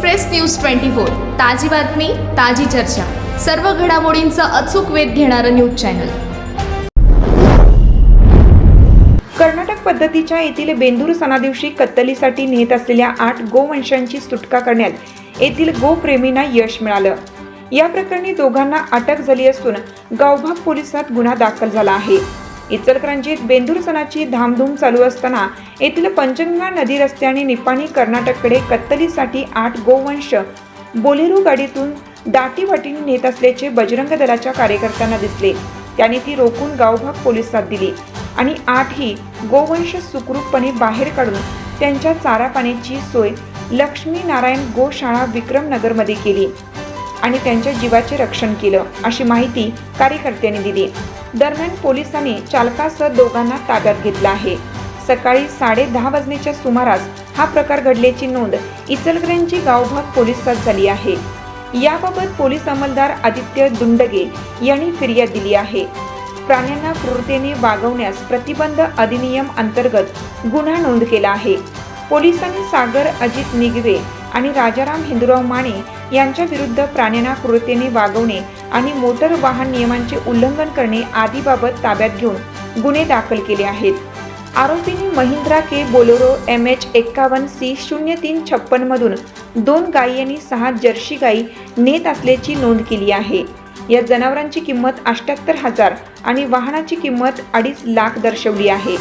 Express news twenty four ताजी बातमी ताजी चर्चा. सर्व घडामोडींचा अचूक वेध घेणारं न्यूज चॅनल. कर्नाटक पद्धतीच्या येथील बेंदूर सणादिवशी कत्तलीसाठी नेत असलेल्या आठ गोवंशांची सुटका करण्यात येथील गोप्रेमींना यश मिळालं. या प्रकरणी दोघांना अटक झाली असून गावभाग पोलिसात गुन्हा दाखल झाला आहे. इचलकरंजीत बेंदूर सणाची धामधूम चालू असताना येथील पंचगंगा नदी रस्त्याने निपाणी कर्नाटककडे कत्तलीसाठी आठ गोवंश बोलेरो गाडीतून दाटीवाटीने नेत असल्याचे बजरंग दलाच्या कार्यकर्त्यांना दिसले. त्याने ती रोखून गावभाग पोलिसात दिली आणि आठही गोवंश सुखरूपपणे बाहेर काढून त्यांच्या चारा पाण्याची सोय लक्ष्मी नारायण गोशाळा विक्रमनगरमध्ये केली आणि त्यांच्या जीवाचे रक्षण केलं अशी माहिती कार्यकर्त्यांनी दिली. दरम्यान पोलिसांनी चालकासह दोघांना ताब्यात घेतला आहे. सकाळी साडे दहा वाजण्याच्या सुमारास हा प्रकार घडल्याची नोंद इचलग्रेंची गावभाग पोलिसात झाली आहे. याबाबत पोलीस अंमलदार आदित्य दुंडगे यांनी फिर्याद दिली आहे. प्राण्यांना क्रूरतेने वागवण्यास प्रतिबंध अधिनियम अंतर्गत गुन्हा नोंद केला आहे. पोलिसांनी सागर अजित निगवे आणि राजाराम हिंदुराव माने यांच्या विरुद्ध प्राण्यांना क्रूरतेने वागवणे आणि मोटर वाहन नियमांचे उल्लंघन करणे आदीबाबत ताब्यात घेऊन गुन्हे दाखल केले आहेत. आरोपींनी महिंद्रा के बोलोरो एम एच एक्कावन्न सी शून्य तीन छप्पनमधून दोन गायी आणि सहा जर्सी गायी नेत असल्याची नोंद केली आहे. या जनावरांची किंमत अष्ट्याहत्तर हजार आणि वाहनाची किंमत अडीच लाख दर्शवली आहे.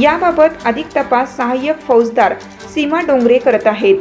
याबाबत अधिक तपास सहाय्यक फौजदार सीमा डोंगरे करत आहेत.